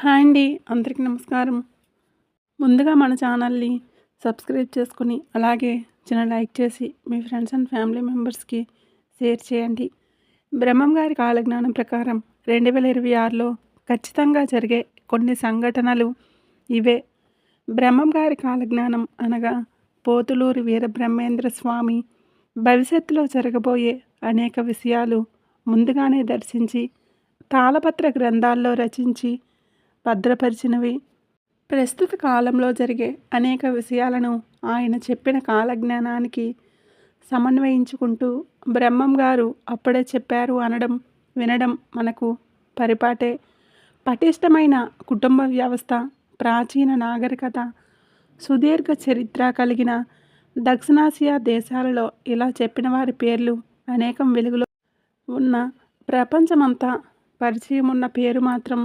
Hi అండి అందరికీ నమస్కారం. ముందుగా మన ఛానల్ని సబ్స్క్రైబ్ చేసుకుని అలాగే చిన్న లైక్ చేసి మీ ఫ్రెండ్స్ అండ్ ఫ్యామిలీ మెంబర్స్కి షేర్ చేయండి. బ్రహ్మం గారి కాలజ్ఞానం ప్రకారం రెండు వేల ఇరవై ఆరులో ఖచ్చితంగా జరిగే కొన్ని సంఘటనలు ఇవే. బ్రహ్మం గారి కాలజ్ఞానం అనగా పోతులూరి వీరబ్రహ్మేంద్ర స్వామి భవిష్యత్తులో జరగబోయే అనేక విషయాలు ముందుగానే దర్శించి తాళపత్ర గ్రంథాల్లో రచించి భద్రపరిచినవి. ప్రస్తుత కాలంలో జరిగే అనేక విషయాలను ఆయన చెప్పిన కాలజ్ఞానానికి సమన్వయించుకుంటూ బ్రహ్మం గారు అప్పుడే చెప్పారు అనడం వినడం మనకు పరిపాటే. పటిష్టమైన కుటుంబ వ్యవస్థ ప్రాచీన నాగరికత సుదీర్ఘ చరిత్ర కలిగిన దక్షిణాసియా దేశాలలో ఇలా చెప్పిన వారి పేర్లు అనేకం వెలుగులో ఉన్న ప్రపంచమంతా పరిచయం ఉన్న పేరు మాత్రం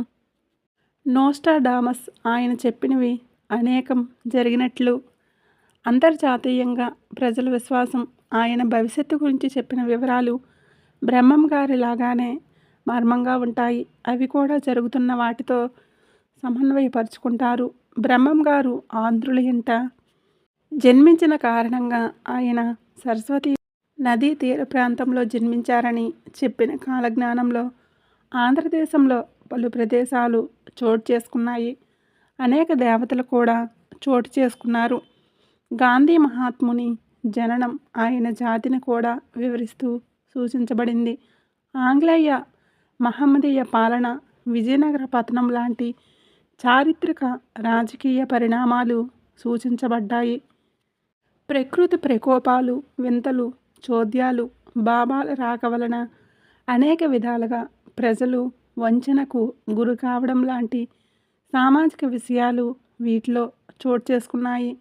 నోస్టాడామస్ ఆయన చెప్పినవి అనేకం జరిగినట్లు. అంతర్జాతీయంగా ప్రజల విశ్వాసం ఆయన భవిష్యత్తు గురించి చెప్పిన వివరాలు బ్రహ్మం గారిలాగానే మర్మంగా ఉంటాయి. అవి కూడా జరుగుతున్న వాటితో సమన్వయపరుచుకుంటారు. బ్రహ్మం గారు ఆంధ్రుల ఇంట జన్మించిన కారణంగా ఆయన సరస్వతి నదీ తీర ప్రాంతంలో జన్మించారని చెప్పిన కాలజ్ఞానంలో ఆంధ్రదేశంలో పలు ప్రదేశాలు చోటు చేసుకున్నాయి. అనేక దేవతలు కూడా చోటు చేసుకున్నారు. గాంధీ మహాత్ముని జననం ఆయన జాతిని కూడా వివరిస్తూ సూచించబడింది. ఆంగ్లేయ మహమ్మదీయ పాలన విజయనగర పతనం లాంటి చారిత్రక రాజకీయ పరిణామాలు సూచించబడ్డాయి. ప్రకృతి ప్రకోపాలు వింతలు చోద్యాలు బాబాల రాక వలన అనేక విధాలుగా ప్రజలు వంచనకు గురి కావడం లాంటి సామాజిక విషయాలు వీటిలో చోటు చేసుకున్నాయి.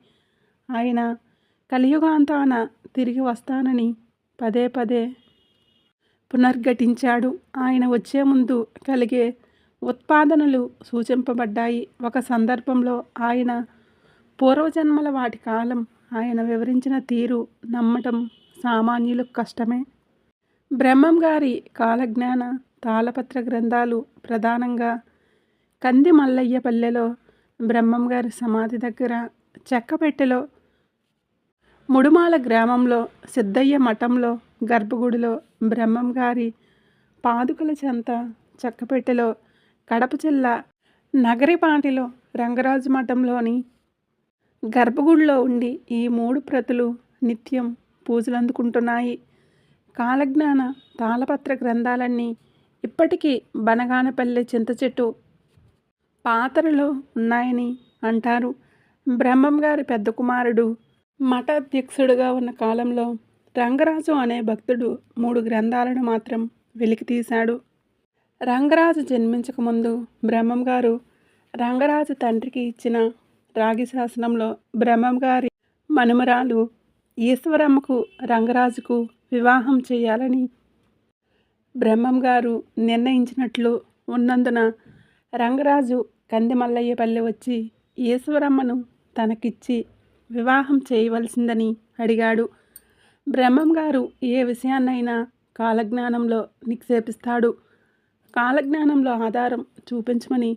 ఆయన కలియుగాంతాన తిరిగి వస్తానని పదే పదే పునర్ఘటించాడు. ఆయన వచ్చే ముందు కలిగే ఉత్పాదనలు సూచింపబడ్డాయి. ఒక సందర్భంలో ఆయన పూర్వజన్మల వాటి కాలం ఆయన వివరించిన తీరు నమ్మటం సామాన్యులకు కష్టమే. బ్రహ్మం గారి కాలజ్ఞాన తాళపత్ర గ్రంథాలు ప్రధానంగా కంది మల్లయ్య పల్లెలో బ్రహ్మం గారి సమాధి దగ్గర చెక్కపెట్టెలో ముడుమాల గ్రామంలో సిద్ధయ్య మఠంలో గర్భగుడిలో బ్రహ్మం గారి పాదుకల చెంత చెక్కపెట్టెలో కడప జిల్లా నగరిపాటిలో రంగరాజు మఠంలోని గర్భగుడిలో ఉండి ఈ మూడు ప్రతులు నిత్యం పూజలు అందుకుంటున్నాయి కాలజ్ఞాన తాళపత్ర గ్రంథాలన్నీ ఇప్పటికీ బనగానపల్లె చింత చెట్టు పాత్రలో ఉన్నాయని అంటారు. బ్రహ్మం గారి పెద్ద కుమారుడు మఠాధ్యక్షుడుగా ఉన్న కాలంలో రంగరాజు అనే భక్తుడు మూడు గ్రంథాలను మాత్రం వెలికితీశాడు రంగరాజు జన్మించకముందు బ్రహ్మం గారు రంగరాజు తండ్రికి ఇచ్చిన రాగి శాసనంలో బ్రహ్మం గారి మనుమరాలు ఈశ్వరమ్మకు రంగరాజుకు వివాహం చేయాలని బ్రహ్మం గారు నిర్ణయించినట్లు ఉన్నందున రంగరాజు కందిమల్లయ్యపల్లి వచ్చి ఈశ్వరమ్మను తనకిచ్చి వివాహం చేయవలసిందని అడిగాడు. బ్రహ్మం గారు ఏ విషయాన్నైనా కాలజ్ఞానంలో నిక్షేపిస్తాడు. కాలజ్ఞానంలో ఆధారం చూపించమని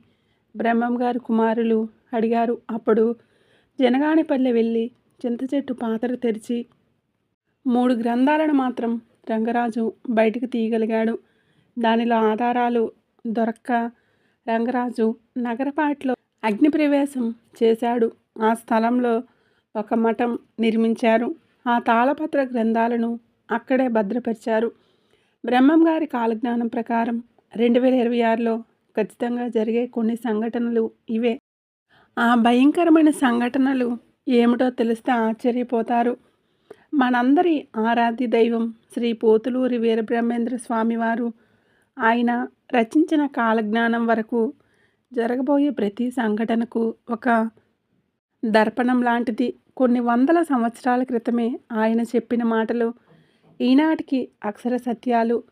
బ్రహ్మం గారు కుమారులు అడిగారు. అప్పుడు జనగానిపల్లి వెళ్ళి చింత చెట్టు పాత్ర తెరిచి మూడు గ్రంథాలను మాత్రం రంగరాజు బయటికి తీయగలిగాడు. దానిలో ఆధారాలు దొరక్క రంగరాజు నగరపాటిలో అగ్నిప్రవేశం చేశాడు. ఆ స్థలంలో ఒక మఠం నిర్మించారు. ఆ తాళపత్ర గ్రంథాలను అక్కడే భద్రపరిచారు. బ్రహ్మం గారి కాలజ్ఞానం ప్రకారం రెండు వేల ఇరవై ఆరులో ఖచ్చితంగా జరిగే కొన్ని సంఘటనలు ఇవే. ఆ భయంకరమైన సంఘటనలు ఏమిటో తెలిస్తే ఆశ్చర్యపోతారు. మనందరి ఆరాధ్య దైవం శ్రీ పోతులూరి వీరబ్రహ్మేంద్ర స్వామివారు. ఆయన రచించిన కాలజ్ఞానం వరకు జరగబోయే ప్రతి సంఘటనకు ఒక దర్పణం లాంటిది. కొన్ని వందల సంవత్సరాల క్రితమే ఆయన చెప్పిన మాటలు ఈనాటికి అక్షర సత్యాలు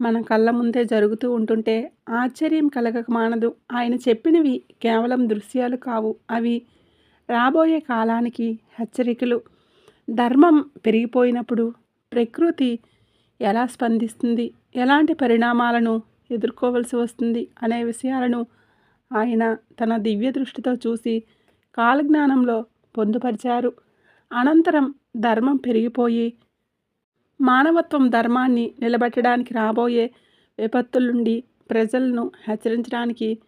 మన కళ్ళ ముందే జరుగుతూ ఉంటుంటే ఆశ్చర్యం కలగక మానదు. ఆయన చెప్పినవి కేవలం దృశ్యాలు కావు. అవి రాబోయే కాలానికి హెచ్చరికలు. ధర్మం పెరిగిపోయినప్పుడు ప్రకృతి ఎలా స్పందిస్తుంది? ఎలాంటి పరిణామాలను ఎదుర్కోవలసి వస్తుంది? అనే విషయాలను ఆయన తన దివ్య దృష్టితో చూసి కాలజ్ఞానంలో పొందుపరిచారు. అనంతరం ధర్మం పెరిగిపోయి మానవత్వం ధర్మాన్ని నిలబెట్టడానికి రాబోయే విపత్తుల నుండి ప్రజలను హెచ్చరించడానికి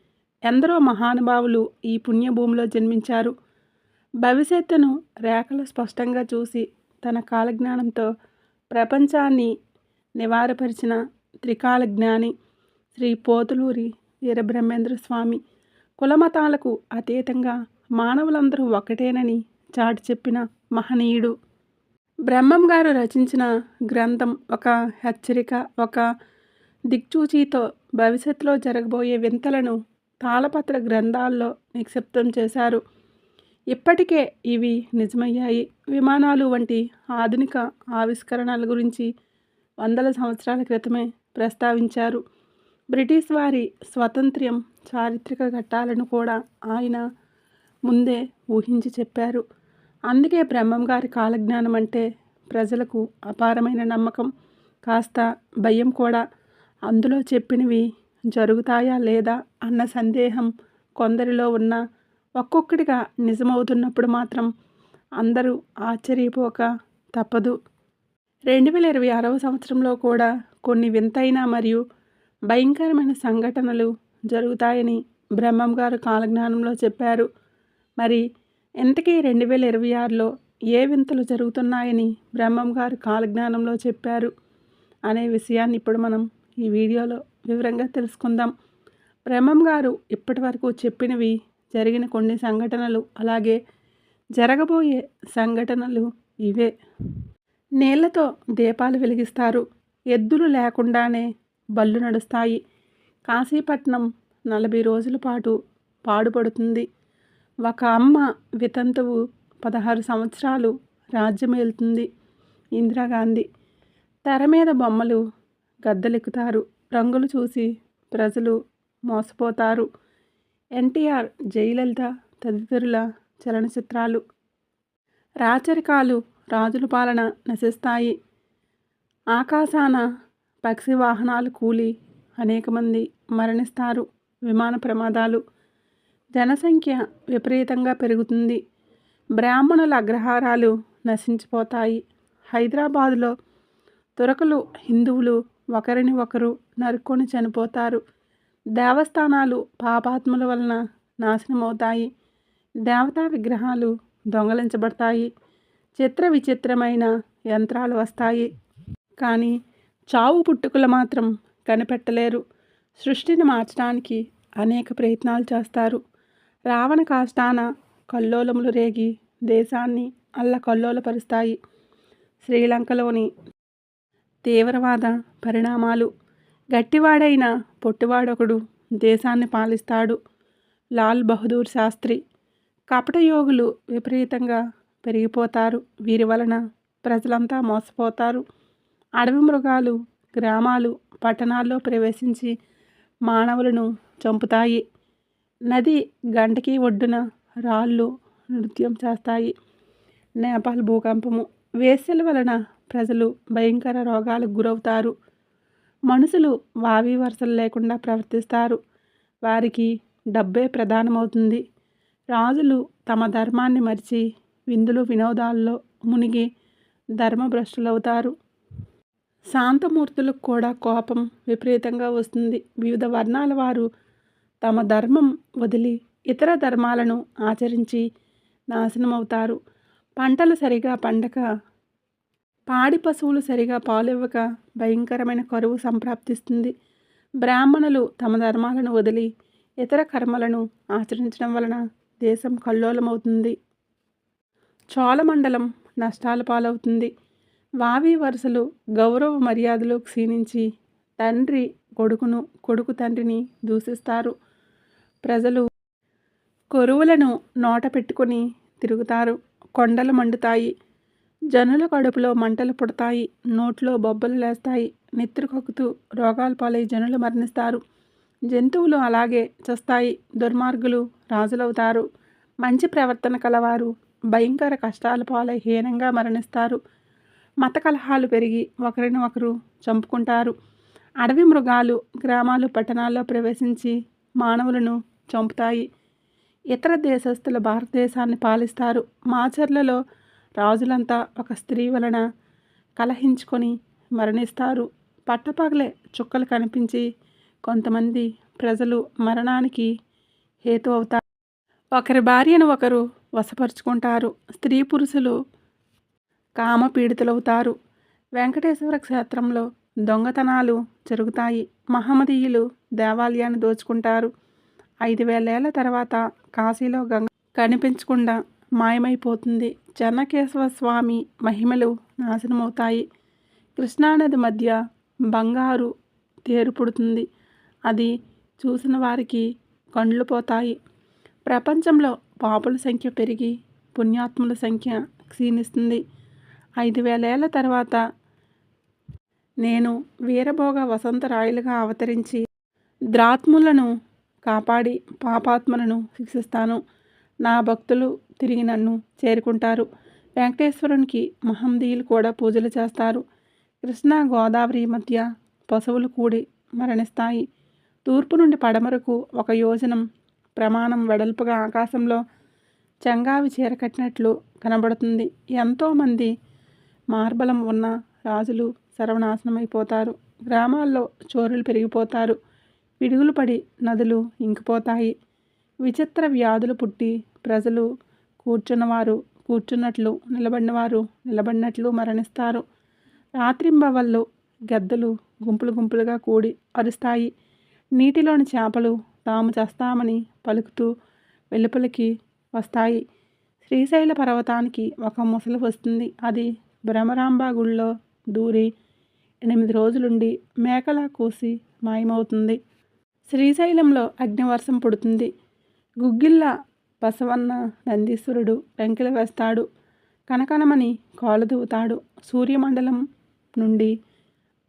ఎందరో మహానుభావులు ఈ పుణ్యభూమిలో జన్మించారు. భవిష్యత్తును రేఖలు స్పష్టంగా చూసి తన కాలజ్ఞానంతో ప్రపంచాన్ని నివారపరిచిన త్రికాల జ్ఞాని శ్రీ పోతులూరి వీరబ్రహ్మేంద్ర స్వామి కులమతాలకు అతీతంగా మానవులందరూ ఒకటేనని చాటి చెప్పిన మహనీయుడు. బ్రహ్మం గారు రచించిన గ్రంథం ఒక హెచ్చరిక ఒక దిక్చూచితో భవిష్యత్తులో జరగబోయే వింతలను తాళపత్ర గ్రంథాల్లో నిక్షిప్తం చేశారు. ఇప్పటికే ఇవి నిజమయ్యాయి. విమానాలు వంటి ఆధునిక ఆవిష్కరణల గురించి వందల సంవత్సరాల క్రితమే ప్రస్తావించారు. బ్రిటిష్ వారి స్వాతంత్ర్యం చారిత్రక ఘట్టాలను కూడా ఆయన ముందే ఊహించి చెప్పారు. అందుకే బ్రహ్మం గారి కాలజ్ఞానం అంటే ప్రజలకు అపారమైన నమ్మకం. కాస్త భయం కూడా. అందులో చెప్పినవి జరుగుతాయా లేదా అన్న సందేహం కొందరిలో ఉన్న ఒక్కొక్కటిగా నిజమవుతున్నప్పుడు మాత్రం అందరూ ఆశ్చర్యపోక తప్పదు. రెండు వేల ఇరవై ఆరవ సంవత్సరంలో కూడా కొన్ని వింతైన మరియు భయంకరమైన సంఘటనలు జరుగుతాయని బ్రహ్మం గారు కాలజ్ఞానంలో చెప్పారు. మరి ఇంతకీ రెండు వేల ఇరవై ఆరులో ఏ వింతలు జరుగుతున్నాయని బ్రహ్మం గారు కాలజ్ఞానంలో చెప్పారు అనే విషయాన్ని ఇప్పుడు మనం ఈ వీడియోలో వివరంగా తెలుసుకుందాం. బ్రహ్మం గారు ఇప్పటి వరకు చెప్పినవి జరిగిన కొన్ని సంఘటనలు అలాగే జరగబోయే సంఘటనలు ఇవే. నీళ్ళతో దీపాలు వెలిగిస్తారు. ఎద్దులు లేకుండానే బళ్ళు నడుస్తాయి. కాశీపట్నం నలభై రోజుల పాటు పాడుపడుతుంది. ఒక అమ్మ వితంతువు పదహారు సంవత్సరాలు రాజ్యమేలుతుంది ఇందిరాగాంధీ. తెర మీద బొమ్మలు గద్దెలెక్కుతారు. రంగులు చూసి ప్రజలు మోసపోతారు. ఎన్టీఆర్ జయలలిత తదితరుల చలనచిత్రాలు. రాచరికాలు రాజుల పాలన నశిస్తాయి. ఆకాశాన పక్షి వాహనాలు కూలి అనేక మంది మరణిస్తారు. విమాన ప్రమాదాలు జనసంఖ్య విపరీతంగా పెరుగుతుంది. బ్రాహ్మణుల అగ్రహారాలు నశించిపోతాయి. హైదరాబాదులో తురకలు హిందువులు ఒకరిని ఒకరు నరుక్కొని చనిపోతారు. దేవస్థానాలు పాపాత్ముల వలన నాశనమవుతాయి. దేవతా విగ్రహాలు దొంగలించబడతాయి. చిత్ర విచిత్రమైన యంత్రాలు వస్తాయి. కానీ చావు పుట్టుకలు మాత్రం కనిపెట్టలేరు. సృష్టిని మార్చడానికి అనేక ప్రయత్నాలు చేస్తారు. రావణ కాష్టాన కల్లోలములు రేగి దేశాన్ని అల్ల కల్లోలపరుస్తాయి శ్రీలంకలోని తీవ్రవాద పరిణామాలు గట్టివాడైన పొట్టివాడొకడు దేశాన్ని పాలిస్తాడు. లాల్ బహదూర్ శాస్త్రి కపటయోగులు విపరీతంగా పెరిగిపోతారు. వీరి వలన ప్రజలంతా మోసపోతారు. అడవి మృగాలు గ్రామాలు పట్టణాల్లో ప్రవేశించి మానవులను చంపుతాయి. నది గంటకి ఒడ్డున రాళ్ళు నృత్యం చేస్తాయి. నేపాల్ భూకంపము వేసల వలన ప్రజలు భయంకర రోగాలకు గురవుతారు. మనుషులు వావి వరుసలు లేకుండా ప్రవర్తిస్తారు. వారికి డబ్బే ప్రధానమవుతుంది. రాజులు తమ ధర్మాన్ని మరిచి విందులు వినోదాల్లో మునిగి ధర్మభ్రష్టులవుతారు శాంతమూర్తులకు కూడా కోపం విపరీతంగా వస్తుంది. వివిధ వర్ణాల వారు తమ ధర్మం వదిలి ఇతర ధర్మాలను ఆచరించి నాశనమవుతారు. పంటలు సరిగా పండక పాడి పశువులు సరిగా పాలివ్వక భయంకరమైన కరువు సంప్రాప్తిస్తుంది. బ్రాహ్మణులు తమ ధర్మాలను వదిలి ఇతర కర్మలను ఆచరించడం వలన దేశం కల్లోలమవుతుంది. చోళమండలం నష్టాల పాలవుతుంది. వావి వరుసలు గౌరవ మర్యాదలు క్షీణించి తండ్రి కొడుకును కొడుకు తండ్రిని దూషిస్తారు. ప్రజలు కొరువులను నోట పెట్టుకొని తిరుగుతారు. కొండలు మండుతాయి. జనుల కడుపులో మంటలు పుడతాయి నోట్లో బొబ్బలు లేస్తాయి నెత్తురు కక్కుతూ రోగాల పాలై జనులు మరణిస్తారు. జంతువులు అలాగే చస్తాయి దుర్మార్గులు రాజులవుతారు. మంచి ప్రవర్తన కలవారు భయంకర కష్టాల పాలై హీనంగా మరణిస్తారు. మత కలహాలు పెరిగి ఒకరిని ఒకరు చంపుకుంటారు. అడవి మృగాలు గ్రామాలు పట్టణాల్లో ప్రవేశించి మానవులను చంపుతాయి. ఇతర దేశస్తులు భారతదేశాన్ని పాలిస్తారు. మాచర్లలో రాజులంతా ఒక స్త్రీ వలన కలహించుకొని మరణిస్తారు. పట్టపగలే చుక్కలు కనిపించి కొంతమంది ప్రజలు మరణానికి హేతు అవుతారు. ఒకరి భార్యను ఒకరు వశపరుచుకుంటారు. స్త్రీ పురుషులు కామ పీడితులవుతారు వెంకటేశ్వర క్షేత్రంలో దొంగతనాలు జరుగుతాయి. మహమ్మదీయులు దేవాలయాన్ని దోచుకుంటారు. ఐదు వేలేళ్ళ తర్వాత కాశీలో గంగ కనిపించకుండా మాయమైపోతుంది. చెన్నకేశవ స్వామి మహిమలు నాశనమవుతాయి. కృష్ణానది మధ్య బంగారు తేరు పుడుతుంది. అది చూసిన వారికి కండ్లు పోతాయి. ప్రపంచంలో పాపుల సంఖ్య పెరిగి పుణ్యాత్ముల సంఖ్య క్షీణిస్తుంది. ఐదు వేలేళ్ళ తర్వాత నేను వీరభోగ వసంతరాయులుగా అవతరించి ద్రాత్ములను కాపాడి పాపాత్మలను శిక్షిస్తాను. నా భక్తులు తిరిగి నన్ను చేరుకుంటారు. వెంకటేశ్వరునికి మహందీయులు కూడా పూజలు చేస్తారు. కృష్ణా గోదావరి మధ్య పశువులు కూడి మరణిస్తాయి. తూర్పు నుండి పడమరకు ఒక యోజనం ప్రమాణం వెడల్పుగా ఆకాశంలో చంగావి చీరకట్టినట్లు కనబడుతుంది. ఎంతోమంది మార్బలం ఉన్న రాజులు సర్వనాశనమైపోతారు గ్రామాల్లో చోరులు పెరిగిపోతారు. పిడుగులు పడి నదులు ఇంకిపోతాయి. విచిత్ర వ్యాధులు పుట్టి ప్రజలు కూర్చున్నవారు కూర్చున్నట్లు నిలబడినవారు నిలబడినట్లు మరణిస్తారు. రాత్రింబవళ్ళు గద్దలు గుంపులు గుంపులుగా కూడి అరుస్తాయి. నీటిలోని చేపలు తాము చేస్తామని పలుకుతూ వెలుపలికి వస్తాయి. శ్రీశైల పర్వతానికి ఒక ముసలి వస్తుంది. అది భ్రమరాంబ గుళ్ళో దూరి ఎనిమిది రోజులుండి మేకలా కూసి మాయమవుతుంది. శ్రీశైలంలో అగ్నివర్షం పుడుతుంది. గుగ్గిళ్ళ బసవన్న నందీశ్వరుడు వెంకిల వేస్తాడు. కనకనమని కాలు దువ్వుతాడు. సూర్యమండలం నుండి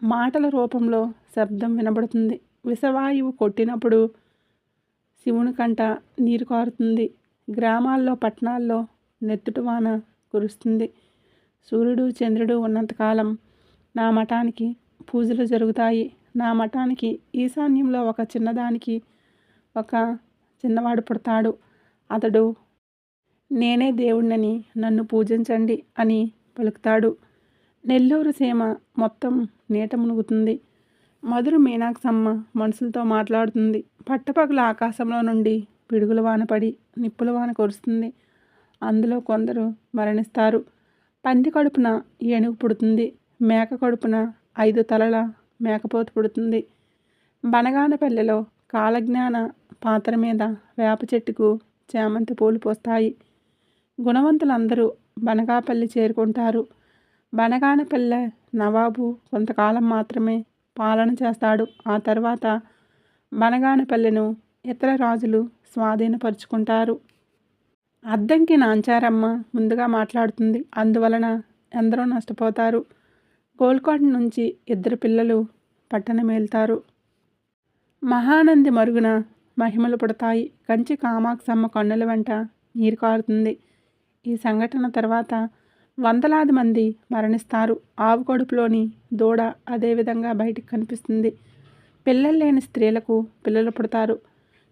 మాటల రూపంలో శబ్దం వినబడుతుంది. విషవాయువు కొట్టినప్పుడు శివుని కంట నీరు కారుతుంది. గ్రామాల్లో పట్టణాల్లో నెత్తుటి వాన కురుస్తుంది. సూర్యుడు చంద్రుడు ఉన్నంతకాలం నా మఠానికి పూజలు జరుగుతాయి. నా మఠానికి ఈశాన్యంలో ఒక చిన్నదానికి ఒక చిన్నవాడు పుడతాడు. అతడు నేనే దేవుణ్ణని నన్ను పూజించండి అని పలుకుతాడు. నెల్లూరు సీమ మొత్తం నీట మునుగుతుంది. మధుర మీనాక్షమ్మ మనుషులతో మాట్లాడుతుంది. పట్టపగల ఆకాశంలో నుండి పిడుగుల వాన పడి నిప్పుల వాన కురుస్తుంది. అందులో కొందరు మరణిస్తారు. పంది కడుపున ఏనుగు పుడుతుంది. మేక కడుపున ఐదు తలల మేకపోతు పుడుతుంది. బనగానపల్లెలో కాలజ్ఞాన పాత్ర మీద వేప చెట్టుకు చేమంతి పూలు పోస్తాయి. గుణవంతులందరూ బనగాపల్లి చేరుకుంటారు. బనగానపల్లె నవాబు కొంతకాలం మాత్రమే పాలన చేస్తాడు. ఆ తర్వాత బనగానపల్లెను ఇతర రాజులు స్వాధీనపరుచుకుంటారు. అద్దంకి నాంచారమ్మ ముందుగా మాట్లాడుతుంది. అందువలన ఎందరో నష్టపోతారు. గోల్కొండ నుంచి ఇద్దరు పిల్లలు పట్టణం మహానంది మరుగున మహిమలు పుడతాయి. కంచి కామాక్షమ్మ కన్నుల వెంట నీరు కారుతుంది. ఈ సంఘటన తర్వాత వందలాది మంది మరణిస్తారు. ఆవు కడుపులోని దూడ అదేవిధంగా బయటికి కనిపిస్తుంది. పిల్లలు లేని స్త్రీలకు పిల్లలు పుడతారు.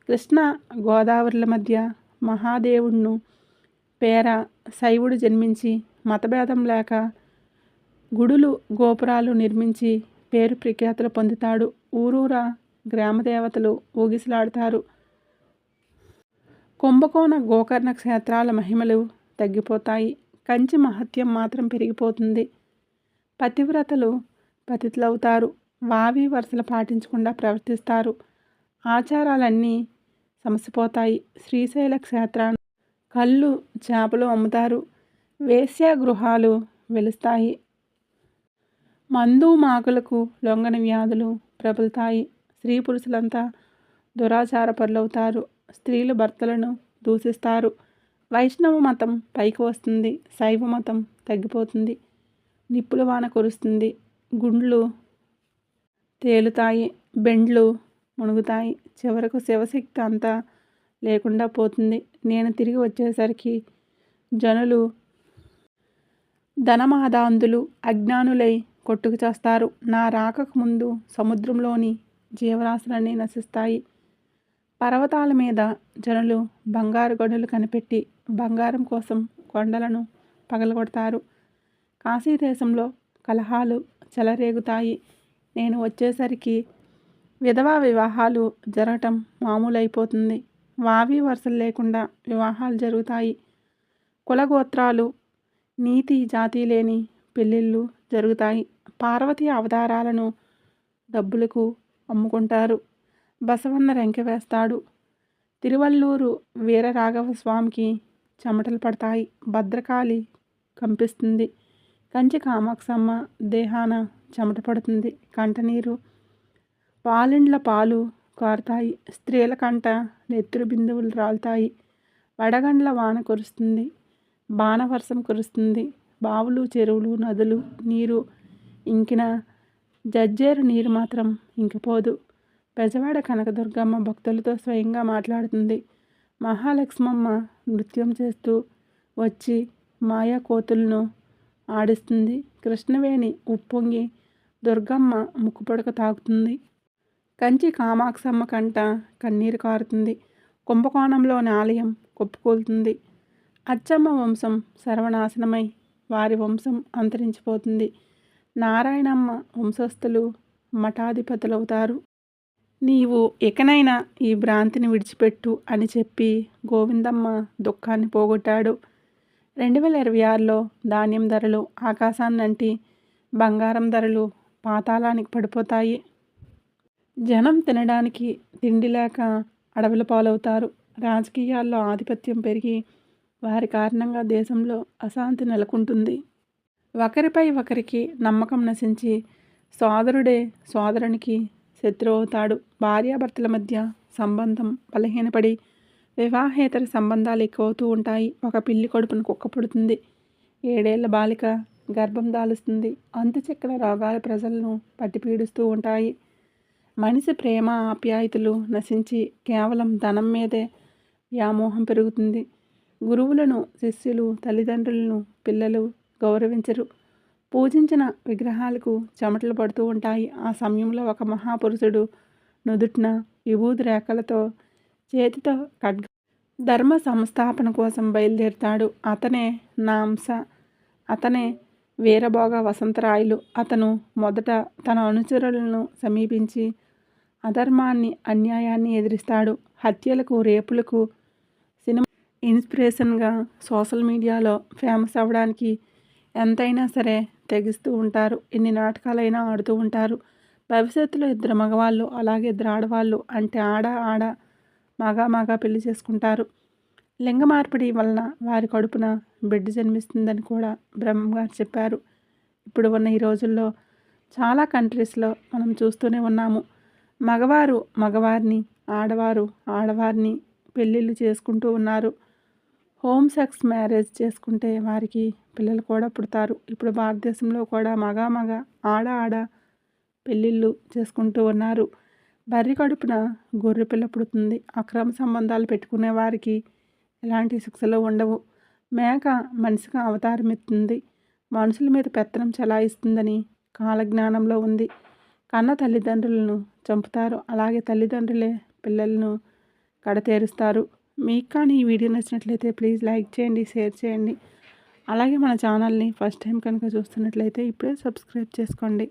కృష్ణ గోదావరిల మధ్య మహాదేవుడును పేర శైవుడు జన్మించి మతభేదం లేక గుడులు గోపురాలు నిర్మించి పేరు ప్రఖ్యాతులు పొందుతాడు. ఊరూరా గ్రామదేవతలు ఊగిసలాడతారు. కుంభకోణ గోకర్ణ క్షేత్రాల మహిమలు తగ్గిపోతాయి. కంచి మహత్యం మాత్రం పెరిగిపోతుంది. పతివ్రతలు పతితులవుతారు. వావి వరుసలు పాటించకుండా ప్రవర్తిస్తారు. ఆచారాలన్నీ సమసిపోతాయి. శ్రీశైల క్షేత్రాన్ని కళ్ళు చేపలు అమ్ముతారు. వేశ్యాగృహాలు వెలుస్తాయి. మందు మాకులకు లొంగని వ్యాధులు ప్రబలుతాయి. స్త్రీ పురుషులంతా దురాచార పరులవుతారు స్త్రీలు భర్తలను దూషిస్తారు. వైష్ణవ మతం పైకి వస్తుంది. శైవ మతం తగ్గిపోతుంది. నిప్పుల వాన కురుస్తుంది. గుండ్లు తేలుతాయి. బెండ్లు మునుగుతాయి. చివరకు శివశక్తి అంతా లేకుండా పోతుంది. నేను తిరిగి వచ్చేసరికి జనులు ధనమాదాంధులు అజ్ఞానులై కొట్టుకు చేస్తారు. నా రాకకు ముందు సముద్రంలోని జీవరాశులన్నీ నశిస్తాయి. పర్వతాల మీద జనులు బంగారు గొడవలు కనిపెట్టి బంగారం కోసం కొండలను పగలగొడతారు. కాశీ దేశంలో కలహాలు చెలరేగుతాయి. నేను వచ్చేసరికి విధవా వివాహాలు జరగటం మామూలైపోతుంది. వావి వరుసలు లేకుండా వివాహాలు జరుగుతాయి. కులగోత్రాలు నీతి జాతి లేని పెళ్ళిళ్ళు జరుగుతాయి. పార్వతీ అవతారాలను డబ్బులకు అమ్ముకుంటారు. బసవన్న రెంక వేస్తాడు. తిరువల్లూరు వీరరాఘవ స్వామికి చెమటలు పడతాయి. భద్రకాళి కంపిస్తుంది. కంచి కామాక్షమ్మ దేహాన చెమట పడుతుంది. కంటనీరు పాలిండ్ల పాలు కారుతాయి. స్త్రీల కంట నెత్తురు బిందువులు రాలుతాయి. వడగండ్ల వాన కురుస్తుంది. బాణవర్షం కురుస్తుంది. బావులు చెరువులు నదులు నీరు ఇంకిన జజ్జేరు నీరు మాత్రం ఇంకిపోదు పెజవాడ కనకదుర్గమ్మ భక్తులతో స్వయంగా మాట్లాడుతుంది. మహాలక్ష్మమ్మ నృత్యం చేస్తూ వచ్చి మాయా కోతులను ఆడిస్తుంది. కృష్ణవేణి ఉప్పొంగి దుర్గమ్మ ముక్కుపొడక తాగుతుంది కంచి కామాక్షమ్మ కంట కన్నీరు కారుతుంది. కుంభకోణంలోని ఆలయం కొప్పుకూలుతుంది. అచ్చమ్మ వంశం సర్వనాశనమై వారి వంశం అంతరించిపోతుంది. నారాయణమ్మ వంశస్థులు మఠాధిపతులవుతారు. నీవు ఇకనైనా ఈ భ్రాంతిని విడిచిపెట్టు అని చెప్పి గోవిందమ్మ దుఃఖాన్ని పోగొట్టాడు. రెండు వేల ఇరవై ఆరులో ధాన్యం ధరలు ఆకాశాన్నంటి బంగారం ధరలు పాతాళానికి పడిపోతాయి. జనం తినడానికి తిండి లేక అడవుల పాలవుతారు. రాజకీయాల్లో ఆధిపత్యం పెరిగి వారి కారణంగా దేశంలో అశాంతి నెలకొంటుంది. ఒకరిపై ఒకరికి నమ్మకం నశించి సోదరుడే సోదరునికి శత్రువు అవుతాడు భార్యాభర్తల మధ్య సంబంధం బలహీనపడి వివాహేతర సంబంధాలు ఎక్కువవుతూ ఉంటాయి. ఒక పిల్లి కొడుపును కుక్క పుడుతుంది ఏడేళ్ళ బాలిక గర్భం దాలుస్తుంది. అంతుచెక్కల రోగాలు ప్రజలను పట్టిపీడుస్తూ ఉంటాయి. మనిషి ప్రేమ ఆప్యాయతలు నశించి కేవలం ధనం మీదే వ్యామోహం పెరుగుతుంది. గురువులను శిష్యులు తల్లిదండ్రులను పిల్లలు గౌరవించరు. పూజించిన విగ్రహాలకు చెమటలు పడుతూ ఉంటాయి. ఆ సమయంలో ఒక మహాపురుషుడు నుదుటిన విభూతి రేఖలతో చేతితో ఖడ్గ ధర్మ సంస్థాపన కోసం బయలుదేరుతాడు. అతనే నా అంశ అతనే వీరభోగ వసంతరాయలు. అతను మొదట తన అనుచరులను సమీపించి అధర్మాన్ని అన్యాయాన్ని ఎదిరిస్తాడు. హత్యలకు రేపులకు సినిమా ఇన్స్పిరేషన్గా సోషల్ మీడియాలో ఫేమస్ అవ్వడానికి ఎంతైనా సరే తెగిస్తూ ఉంటారు. ఎన్ని నాటకాలైనా ఆడుతూ ఉంటారు. భవిష్యత్తులో ఇద్దరు మగవాళ్ళు అలాగే ఇద్దరు ఆడవాళ్ళు అంటే ఆడ ఆడ మగ మగ పెళ్ళి చేసుకుంటారు. లింగ మార్పిడి వలన వారి కడుపున బిడ్డ జన్మిస్తుందని కూడా బ్రహ్మగారు చెప్పారు. ఇప్పుడు ఉన్న ఈ రోజుల్లో చాలా కంట్రీస్లో మనం చూస్తూనే ఉన్నాము. మగవారు మగవారిని ఆడవారు ఆడవారిని పెళ్ళిళ్ళు చేసుకుంటూ ఉన్నారు. హోమ్ సెక్స్ మ్యారేజ్ చేసుకుంటే వారికి పిల్లలు కూడా పుడతారు. ఇప్పుడు భారతదేశంలో కూడా మగ మగ ఆడ ఆడ పెళ్ళిళ్ళు చేసుకుంటూ ఉన్నారు. బర్రి కడుపున గొర్రె పిల్ల పుడుతుంది. అక్రమ సంబంధాలు పెట్టుకునే వారికి ఎలాంటి శిక్షలు ఉండవు. మేక మనిషిగా అవతారం ఎత్తుంది. మనుషుల మీద పెత్తనం చలాయిస్తుందని కాలజ్ఞానంలో ఉంది. కన్న తల్లిదండ్రులను చంపుతారు. అలాగే తల్లిదండ్రులే పిల్లలను కడతేరుస్తారు. మీకు కానీ ఈ వీడియో నచ్చినట్లయితే ప్లీజ్ లైక్ చేయండి షేర్ చేయండి. అలాగే మన ఛానల్ని ఫస్ట్ టైం కనుక చూస్తున్నట్లయితే ఇప్పుడే సబ్స్క్రైబ్ చేసుకోండి.